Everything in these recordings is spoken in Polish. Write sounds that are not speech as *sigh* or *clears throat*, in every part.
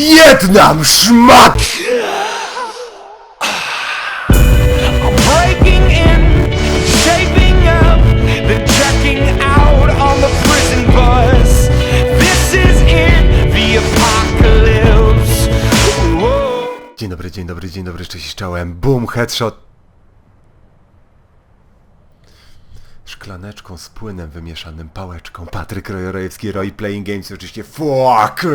Wietnam, szmat! Dzień dobry, dzień dobry, dzień dobry, cześć, czołem. Boom, headshot. Szklaneczką z płynem wymieszanym, pałeczką. Patryk Rojorejewski, Roy Playing Games, oczywiście. Fuck.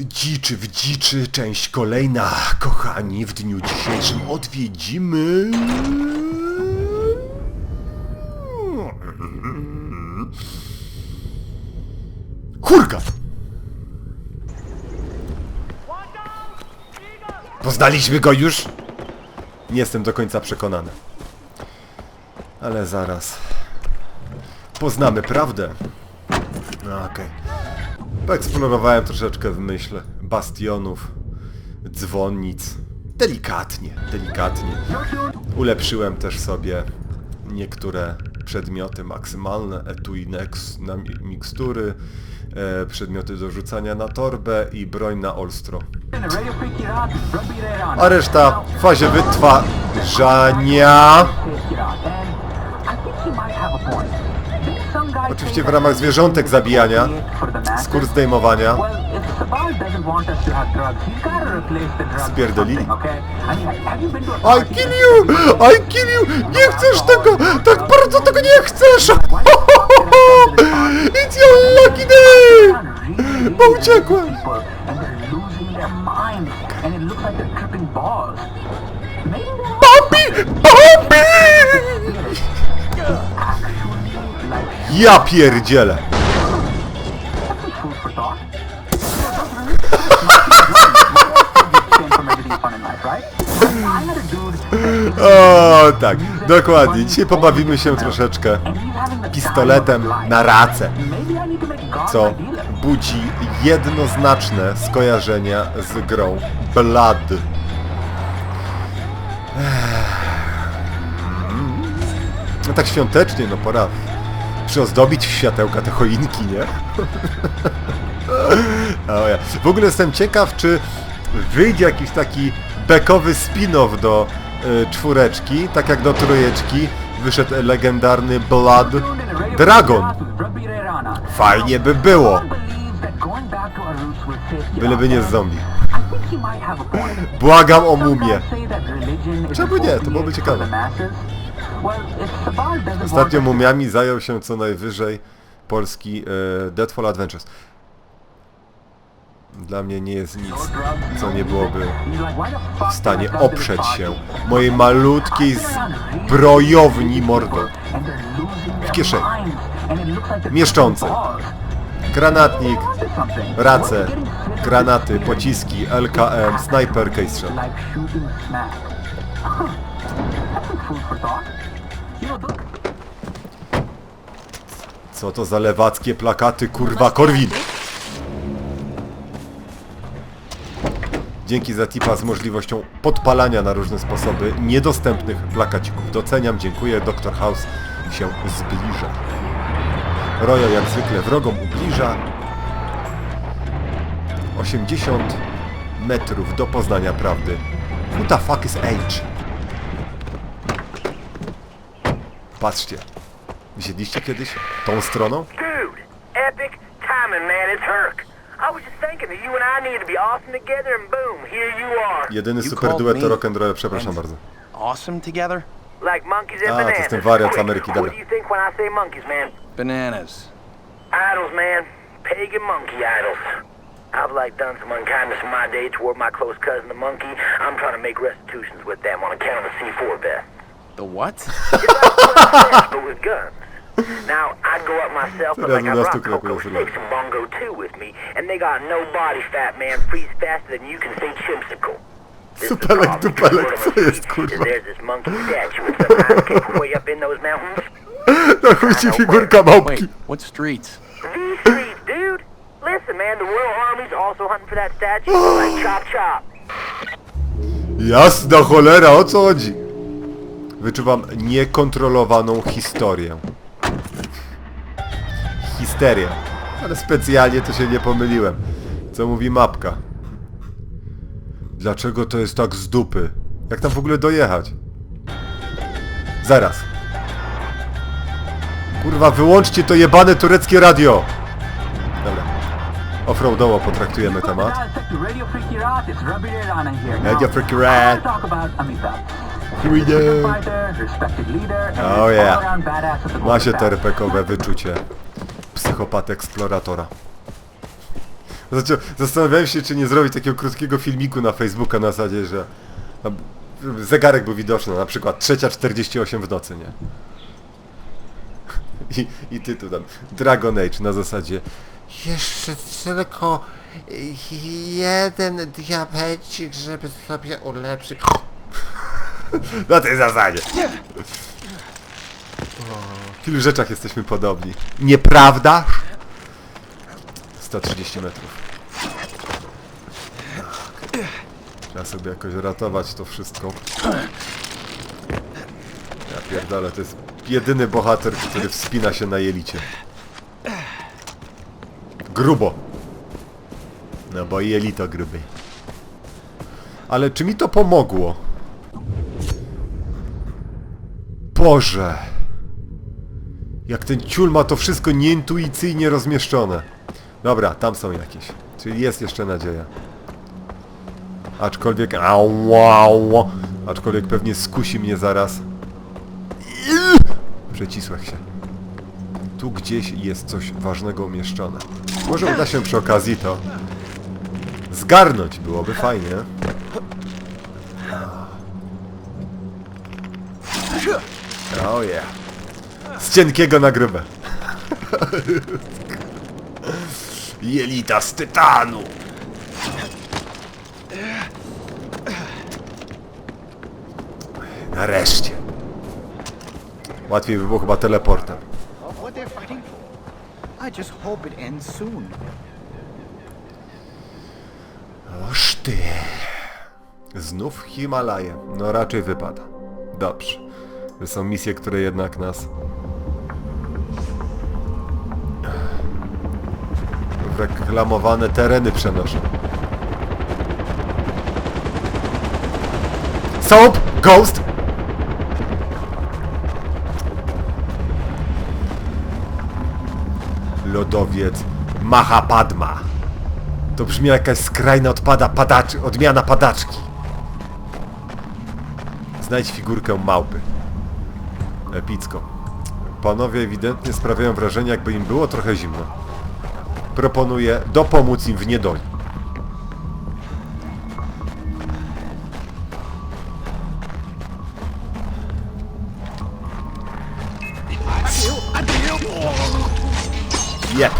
Dziczy w dziczy, część kolejna. Kochani, w dniu dzisiejszym odwiedzimy... Kurka! Poznaliśmy go już? Nie jestem do końca przekonany. Ale zaraz. Poznamy prawdę. No okej. Poeksplorowałem troszeczkę w myśl bastionów, dzwonnic. Delikatnie, delikatnie. Ulepszyłem też sobie niektóre przedmioty maksymalne, etui nex na mi- mikstury, e, przedmioty do rzucania na torbę i broń na olstro. A reszta w fazie wytwarzania. Oczywiście w ramach zwierzątek zabijania, skór zdejmowania. Spierdolili. I kill you! I kill you! Nie chcesz tego! Tak bardzo tego nie chcesz! It's your lucky day! Bo uciekłem! Bambi! Bambi! Ja pierdzielę! *laughs* O, tak, dokładnie. Dzisiaj pobawimy się troszeczkę pistoletem na racę, co budzi jednoznaczne skojarzenia z grą Blood. No tak świątecznie, no pora przyozdobić w światełka te choinki, nie? *laughs* O ja. W ogóle jestem ciekaw, czy wyjdzie jakiś taki bekowy spin-off do y, czwóreczki, tak jak do trójeczki wyszedł legendarny Blood Dragon. Fajnie by było. Byleby nie z zombie. *laughs* Błagam o mumię. Czemu nie? To byłoby ciekawe. Ostatnio mumiami zajął się co najwyżej polski e, Deadfall Adventures. Dla mnie nie jest nic, co nie byłoby w stanie oprzeć się mojej malutkiej zbrojowni mordo w kieszeni. mieszczącej. Granatnik, race, granaty, pociski, LKM, sniper, case shot. Co to za lewackie plakaty, kurwa, Korwin? Dzięki za tipa z możliwością podpalania na różne sposoby niedostępnych plakacików. Doceniam, dziękuję, Dr. House się zbliża. Royal jak zwykle wrogom ubliża. 80 metrów do poznania prawdy. Who the fuck is age? Patrzcie. Wzięliście kiedyś tą stroną? Dude, epic timing, man. It's Herc. I was just thinking that you and I need to be awesome together, and boom, here you are. Jedyny You super called duet to me rock'n'roll, przepraszam and- bardzo. Awesome together? Like monkeys and Ah, to jest bananas. ten wariat z Ameryki, What dobra. do you think when I say monkeys, man? Bananas. Idols, man. Pagan monkey idols. I've like done some unkindness in my day toward my close cousin, the monkey. I'm trying to make restitutions with them on account of the C4 vest. The what? *laughs* but with guns. Now, I'd go up myself, but like I tu Coco kroków 6 and Bongo 2 with me, and they got no body fat, man. Freeze faster than you can say chimsicle. This is the Supelek, problem. dupelek, What co jest, kurwa? is There's this monkey statue with some kind of cape way up in those mountains. *laughs* Na chuj ci figurka małpki. What streets? These streets, dude. Listen, man, the Royal Army's also hunting for that statue. *gasps* like chop chop. Jasna cholera, o co chodzi? Wyczuwam niekontrolowaną historię. Histerię. Ale specjalnie to się nie pomyliłem. Co mówi mapka? Dlaczego to jest tak z dupy? Jak tam w ogóle dojechać? Zaraz. Kurwa, wyłączcie to jebane tureckie radio! Dobra. Offroadowo potraktujemy temat. Radio Freaky Rat, here. We go. Oh, yeah. Ma się Golden te Path. RPkowe wyczucie psychopaty eksploratora. Znaczy, zastanawiałem się, czy nie zrobić takiego krótkiego filmiku na Facebooka na zasadzie, że no, zegarek był widoczny, na przykład 3.48 w nocy, nie? I, I tytuł tam Dragon Age na zasadzie Jeszcze tylko jeden diabecik, żeby sobie ulepszyć. *laughs* Na tej zasadzie. W ilu rzeczach jesteśmy podobni. Nieprawda? 130 metrów. Trzeba sobie jakoś ratować to wszystko. Ja pierdolę, to jest jedyny bohater, który wspina się na jelicie. Grubo. No bo jelito gruby. Ale czy mi to pomogło? Boże! Jak ten ciul ma to wszystko nieintuicyjnie rozmieszczone. Dobra, tam są jakieś. Czyli jest jeszcze nadzieja. Aczkolwiek... Au, aczkolwiek pewnie skusi mnie zaraz. Przecisłych się. Tu gdzieś jest coś ważnego umieszczone. Może uda się przy okazji to zgarnąć. Byłoby fajnie. Z cienkiego na grube. Jelita z tytanu. Nareszcie. Łatwiej by było chyba teleportem. what they're fighting for. I just hope it ends soon. Oż ty. Znów Himalaje. No raczej wypada. Dobrze. To są misje, które jednak nas... reklamowane tereny przenoszą. Soap! Ghost! Lodowiec Mahapadma. To brzmi jak jakaś skrajna odpada padaczy, odmiana padaczki. Znajdź figurkę małpy. Epicko. Panowie ewidentnie sprawiają wrażenie, jakby im było trochę zimno. Proponuję dopomóc im w niedoli. Jep.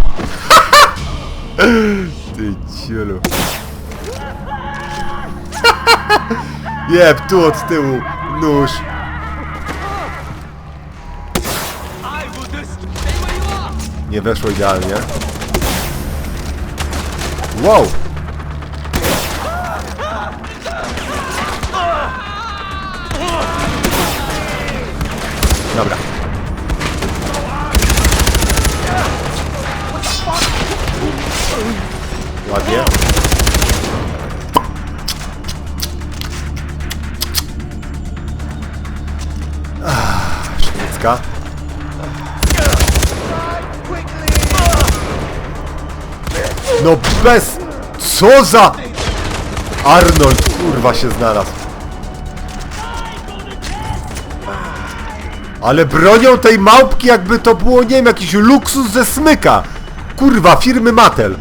*laughs* Ty ciulu. *laughs* Jeb, tu od tyłu. Nóż. Nie weszło idealnie. Wow! Dobra. Ładnie. Ah, Szwedzka. No bez... Co za... Arnold, kurwa, się znalazł. Ale bronią tej małpki jakby to było, nie wiem, jakiś luksus ze smyka. Kurwa, firmy Mattel.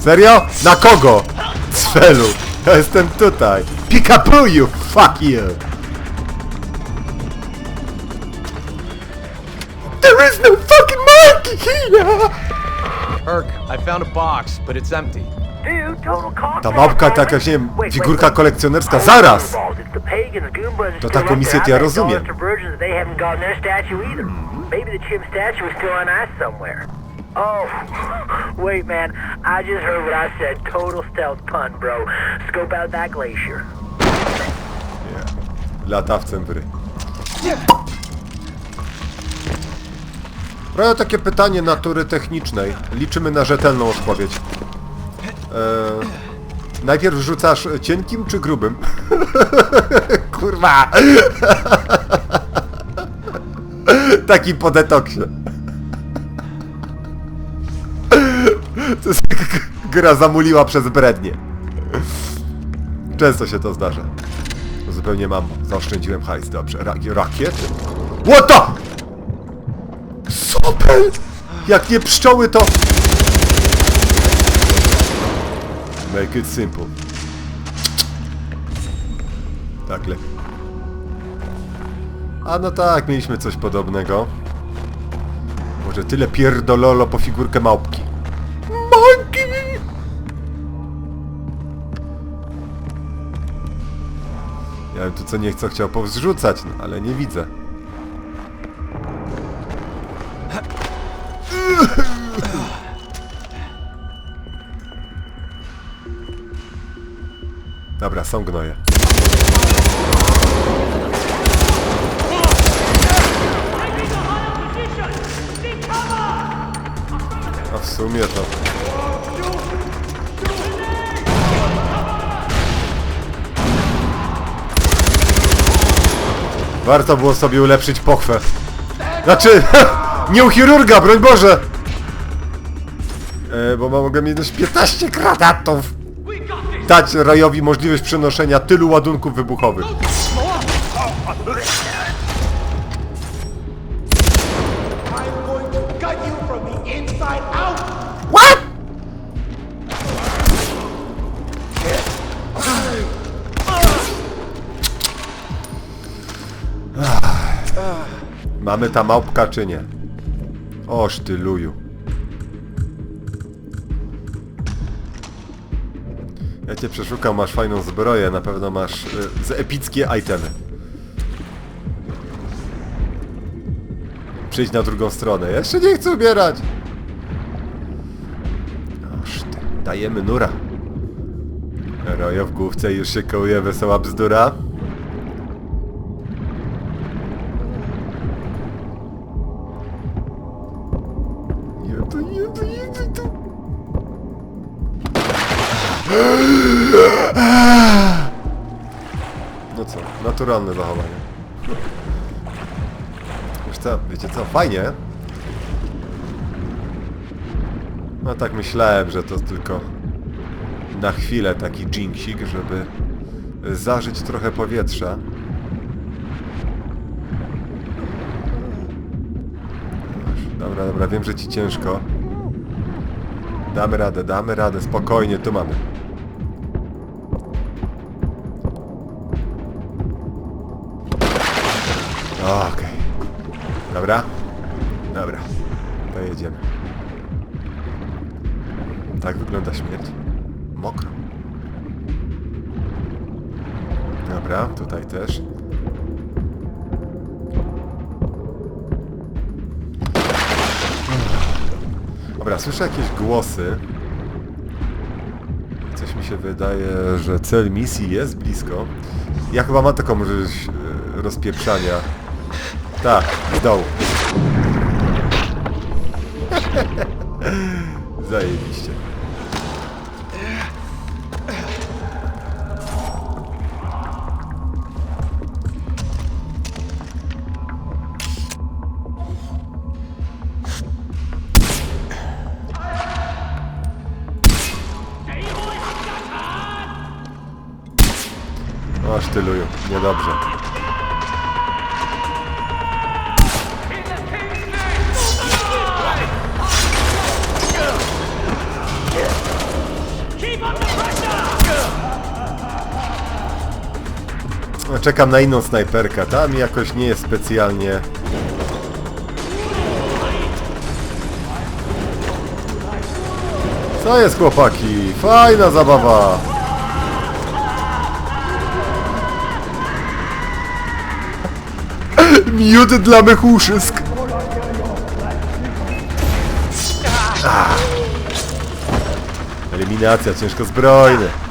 Serio? Na kogo? Cfelu. Ja jestem tutaj. Pikapu, you fuck you. Here! Herc, I found a box, but it's empty. Dude, total cock Ta małpka to jakaś, nie wiem, figurka kolekcjonerska. Zaraz! To taką misję to ja rozumiem. Oh, *laughs* wait, man. I just heard what I said. Total stealth pun, bro. Scope out that glacier. Latawcem w ry. Trochę takie pytanie natury technicznej. Liczymy na rzetelną odpowiedź. Eee, najpierw rzucasz cienkim czy grubym? *laughs* Kurwa! *laughs* Taki po detoksie. To jest gra zamuliła przez brednie. Często się to zdarza. Zupełnie mam. Zaoszczędziłem hajs, dobrze. Ra rakiety? What the? Super! Jak nie pszczoły to... Make it simple. Tak lepiej. A no tak, mieliśmy coś podobnego. Może tyle pierdololo po figurkę małpki. Monkey! Ja bym tu co nie co chciał powzrzucać, no, ale nie widzę. Dobra, są gnoje. A w sumie to... Warto było sobie ulepszyć pochwę. Znaczy, *laughs* nie u chirurga, broń Boże! E, bo mogę mieć też 15 granatów. Dać Rajowi możliwość przenoszenia tylu ładunków wybuchowych. What? Mamy ta małpka czy nie? Oż ty luju. Cię przeszukam, masz fajną zbroję, na pewno masz y, epickie itemy. Przyjdź na drugą stronę. Jeszcze nie chcę ubierać! Oż dajemy nura. Rojo w główce już się kołuje wesoła bzdura. Jedu, jedu, jedu tu. No co, naturalne zachowanie. Wiesz co, wiecie co, fajnie. No tak myślałem, że to tylko na chwilę taki jinxik, żeby zażyć trochę powietrza. Dobra, dobra, wiem, że ci ciężko. Damy radę, damy radę, spokojnie, tu mamy. Okej. Dobra? Dobra. To jedziemy. Tak wygląda śmierć. Mokro. Dobra, tutaj też. Dobra, słyszę jakieś głosy. Coś mi się wydaje, że cel misji jest blisko. Ja chyba mam taką możliwość e, rozpieprzania. Tak, z dołu. Zajebiście. Aż tyluju, niedobrze. Czekam na inną snajperkę, ta mi jakoś nie jest specjalnie... Co jest chłopaki? Fajna zabawa! *laughs* Miód dla mych uszysk! Ah. Eliminacja ciężkozbrojny. Bardzo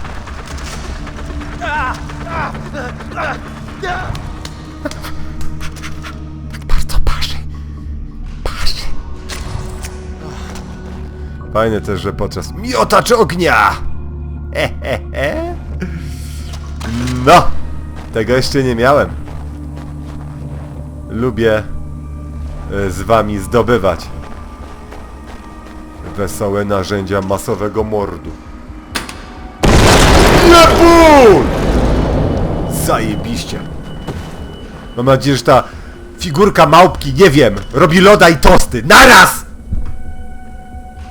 Fajne też, że podczas miotacz ognia! He, he, he. No! Tego jeszcze nie miałem. Lubię e, z wami zdobywać wesołe narzędzia masowego mordu. Napój! Zajebiście. Mam nadzieję, że ta figurka małpki, nie wiem, robi loda i tosty. Naraz!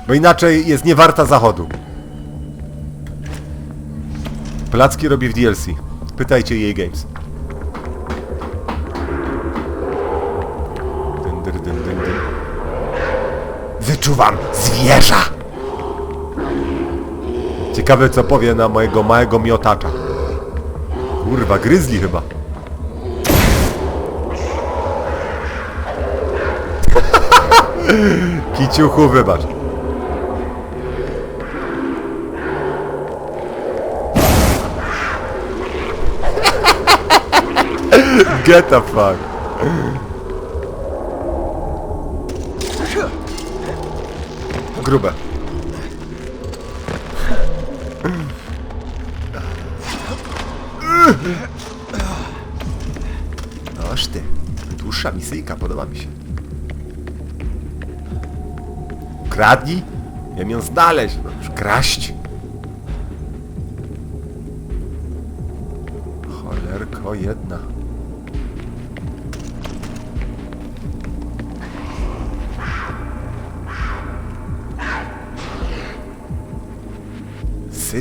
Bo inaczej jest niewarta zachodu. Placki robi w DLC. Pytajcie jej Games. Wyczuwam zwierza! Ciekawe co powie na mojego małego miotacza. Kurwa, gryzli chyba. *laughs* Kiciuchu, wybacz. Get the fuck. Grube. Noż ty. Dłuższa misyjka, podoba mi się. Kradnij? Wiem ją znaleźć. No, już kraść. Cholerko jedna.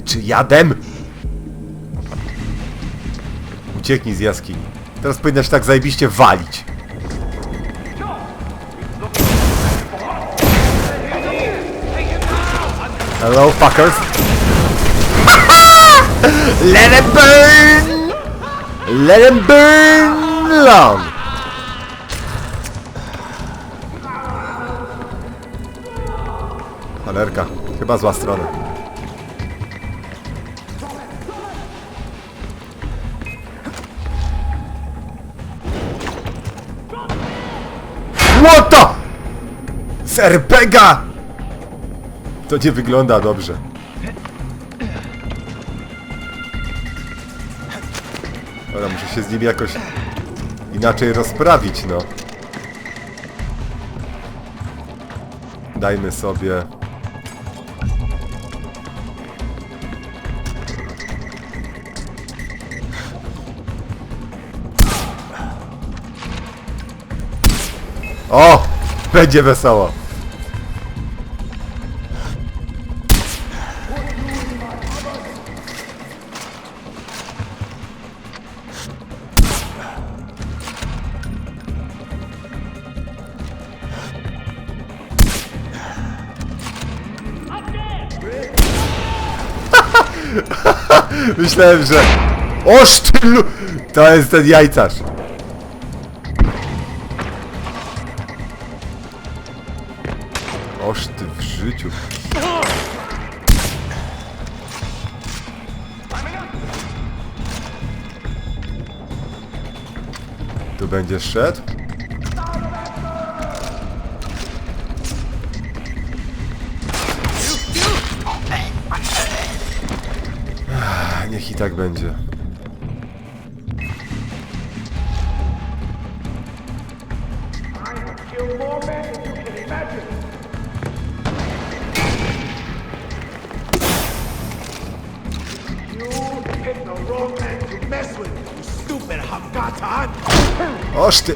Syczy jadem! Ucieknij z jaskini. Teraz powinnaś tak zajebiście walić. Hello, fuckers. *laughs* Let it burn! Let it burn long! Cholerka, chyba zła strona. Z! To nie wygląda dobrze. Ale muszę się z nim jakoś inaczej rozprawić, no. Dajmy sobie... O! Będzie wesoło. Myślałem, że... Oż ty lu... To jest ten jajcarz. Oż ty w życiu. Tu będziesz szedł? Niech i tak będzie. Oż ty...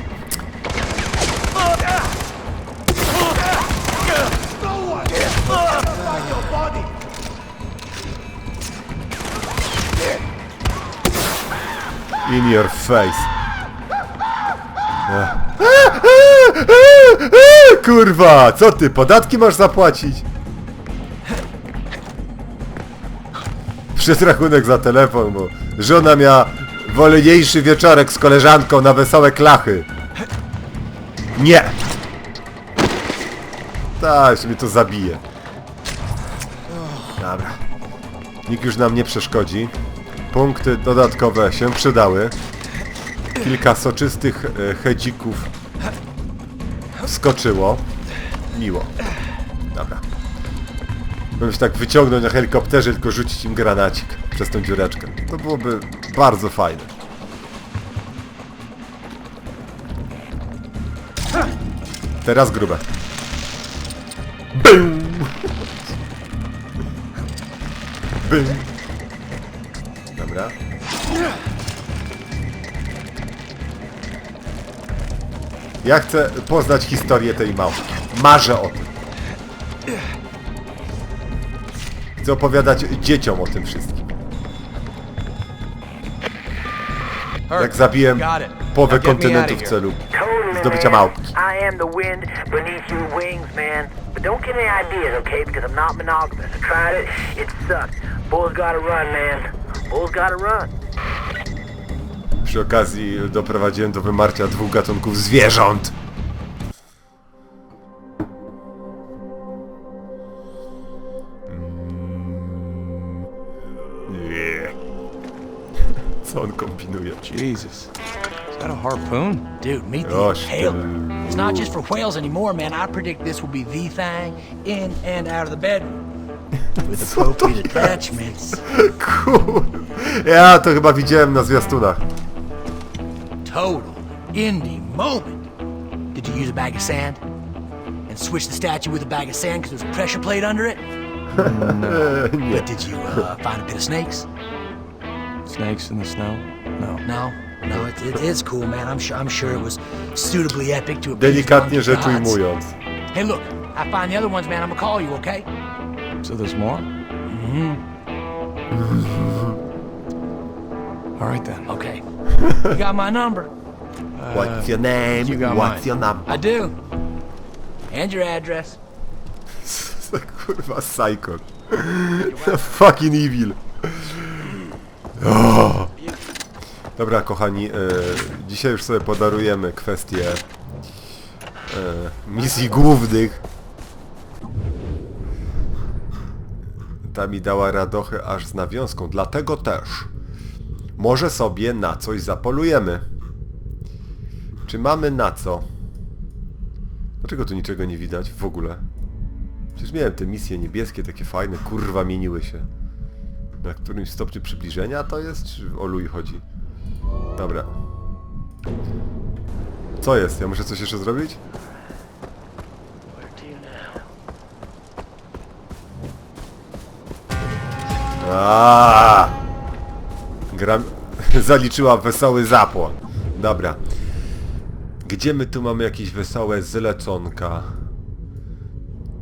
In your face. Kurwa, co ty, podatki masz zapłacić? Przez rachunek za telefon, bo żona miała wolniejszy wieczorek z koleżanką na wesołe klachy. Nie! Że mnie to zabije. Dobra. Nikt już nam nie przeszkodzi. Punkty dodatkowe się przydały. Kilka soczystych e, hedzików skoczyło. Miło. Dobra. Mógłbym się tak wyciągnąć na helikopterze, tylko rzucić im granacik przez tą dziureczkę. To byłoby bardzo fajne. Teraz grube. Bum! Bum! Ja chcę poznać historię tej małpki. Marzę o tym. Chcę opowiadać dzieciom o tym wszystkim. Jak zabiłem połowę kontynentu w celu zdobycia małpki. I am the wind beneath your wings, man. But don't get any ideas, okay? Because I'm not monogamous. I tried it. It sucked. Bulls gotta run, man. Bulls gotta run. Przy okazji doprowadziłem do wymarcia dwóch gatunków zwierząt. Mm. *laughs* Co on kombinuje? Jesus. Is that a harpoon? Dude, meet the Gosh, dude. It's not just for whales anymore, man. I predict this will be the thing in and out of the bedroom. *laughs* With appropriate attachments. *laughs* Kur... Ja to chyba widziałem na zwiastunach. Total indie moment. Did you use a bag of sand? And switch the statue with a bag of sand because there's a pressure plate under it? *laughs* But did you uh, find a bit of snakes? Snakes in the snow? No. No, no, it, it is cool, man. I'm sure. I'm sure it was suitably epic to appease Delikatnie rzecz ujmując. Hey, look, I find the other ones, man. I'm gonna call you, okay? So there's more? Mm-hmm. All right then. Okay. You got my number. What's your name? you got What's mine. your number? I do. And your address. *laughs* Kurwa, psycho. Fucking evil. O! Dobra, kochani, e, dzisiaj już sobie podarujemy kwestię e, misji głównych. Ta mi dała radochy aż z nawiązką, dlatego też może sobie na coś zapolujemy. Czy mamy na co? Dlaczego tu niczego nie widać w ogóle? Przecież miałem te misje niebieskie, takie fajne, kurwa mieniły się. Na którymś stopniu przybliżenia to jest, czy o luj chodzi? Dobra. Co jest? Ja muszę coś jeszcze zrobić? Aaaa! Gra *laughs* zaliczyła wesoły zapłon. Dobra. Gdzie my tu mamy jakieś wesołe zleconka?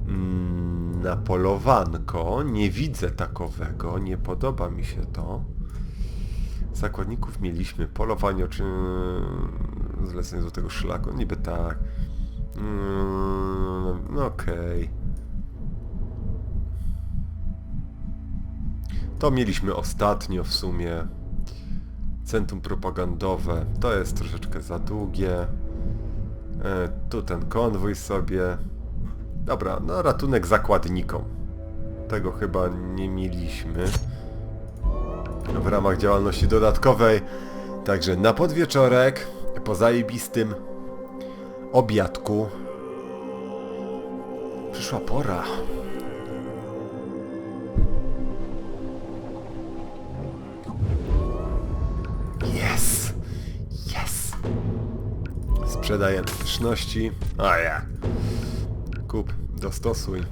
Mm, Na polowanko. Nie widzę takowego. Nie podoba mi się to. Zakładników mieliśmy. Polowanie czy zlecenie złotego szlaku. Niby tak. Mm, no okej. To mieliśmy ostatnio w sumie. Centrum propagandowe. To jest troszeczkę za długie. E, tu ten konwój sobie. Dobra, no ratunek zakładnikom. Tego chyba nie mieliśmy. W ramach działalności dodatkowej. Także na podwieczorek, po zajebistym obiadku, przyszła pora. Sprzedajemy pyszności. A ja. Kup, dostosuj.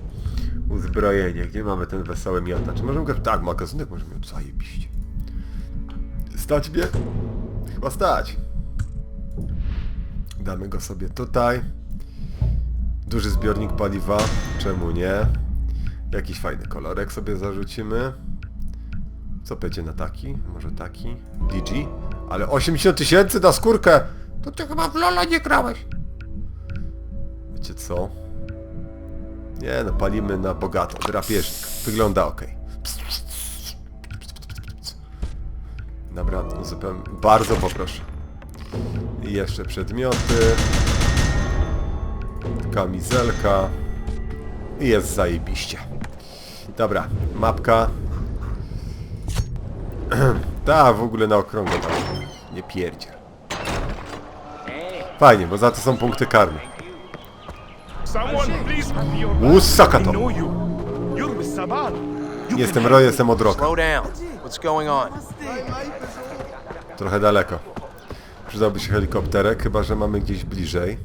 Uzbrojenie. Gdzie mamy ten wesoły miotacz? Możemy go... Tak, magazynek możemy. Zajebiście. Stać mnie? Chyba stać. Damy go sobie tutaj. Duży zbiornik paliwa. Czemu nie? Jakiś fajny kolorek sobie zarzucimy. Co będzie na taki? Może taki? DG? Ale 80 tysięcy na skórkę! To ty chyba w Lola nie grałeś. Wiecie co? Nie no, palimy na bogato. Drapieżnik. Wygląda ok. Dobra, uzupełnię. Bardzo poproszę. I jeszcze przedmioty. Kamizelka. I jest zajebiście. Dobra, mapka. *clears throat* Ta, w ogóle na okrągło. Nie pierdziel. Fajnie, bo za to są punkty karne. Łusaka to. Jestem Roy, jestem od on? Trochę daleko. Przydałby się helikopterek, chyba że mamy gdzieś bliżej.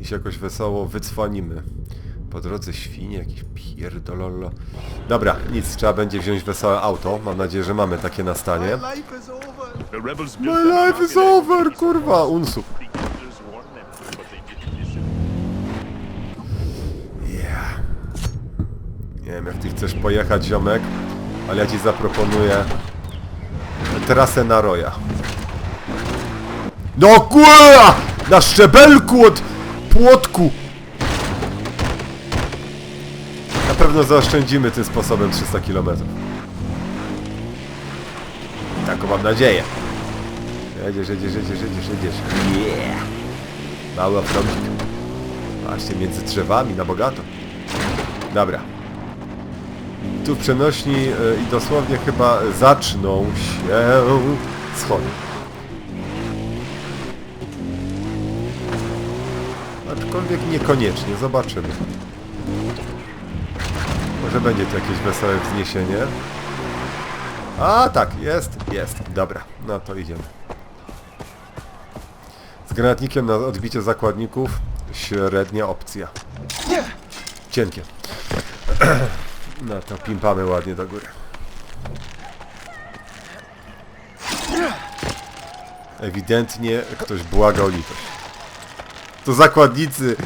I się jakoś wesoło wycwanimy. Po drodze świnie, jakiś pierdololo. Dobra, nic, trzeba będzie wziąć wesołe auto. Mam nadzieję, że mamy takie na stanie. My life is over, kurwa, unsu. Yeah. Nie wiem, jak ty chcesz pojechać, ziomek, ale ja ci zaproponuję trasę na Roja. No kurwa! Na szczebelku od płotku! Na pewno zaoszczędzimy tym sposobem 300 km. Taką mam nadzieję. Jedziesz, jedziesz, jedziesz, jedziesz, jedziesz. Yeah! Mały offroadzik. Patrzcie, między drzewami, na bogato. Dobra. Przenośni e, i dosłownie chyba zaczną się schody. Aczkolwiek niekoniecznie, zobaczymy. Może będzie tu jakieś wesołe wzniesienie. A tak, jest, jest. Dobra, no to idziemy. Z granatnikiem na odbicie zakładników średnia opcja. Cienkie. No to pimpamy ładnie do góry. Ewidentnie ktoś błaga o litość. To zakładnicy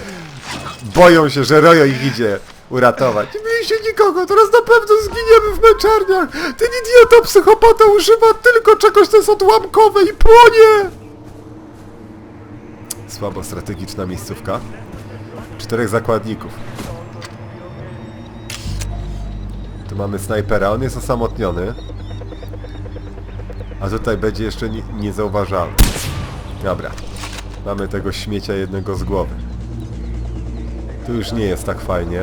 boją się, że Rojo ich idzie uratować. Nie mieliście nikogo, teraz na pewno zginiemy w męczarniach. Ten idiota psychopata używa tylko czegoś, co jest odłamkowe i płonie. Słabo strategiczna miejscówka. Czterech zakładników. Tu mamy snajpera, on jest osamotniony. A tutaj będzie jeszcze nie- niezauważalny. Dobra. Mamy tego śmiecia jednego z głowy. Tu już nie jest tak fajnie.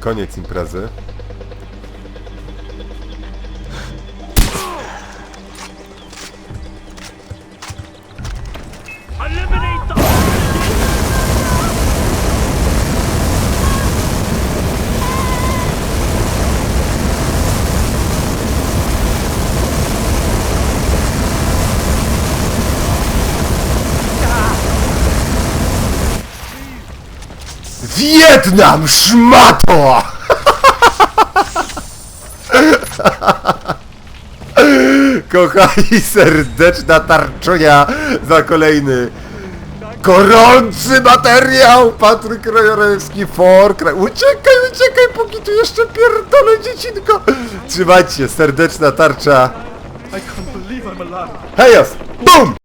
Koniec imprezy. Wietnam, szmato! Kochani, serdeczna tarczunia za kolejny gorący materiał! Patryk Rojorewski, Forkra. Uciekaj, uciekaj, póki tu jeszcze pierdolę dziecinko! Trzymajcie się, serdeczna tarcza. Hejos! BUM!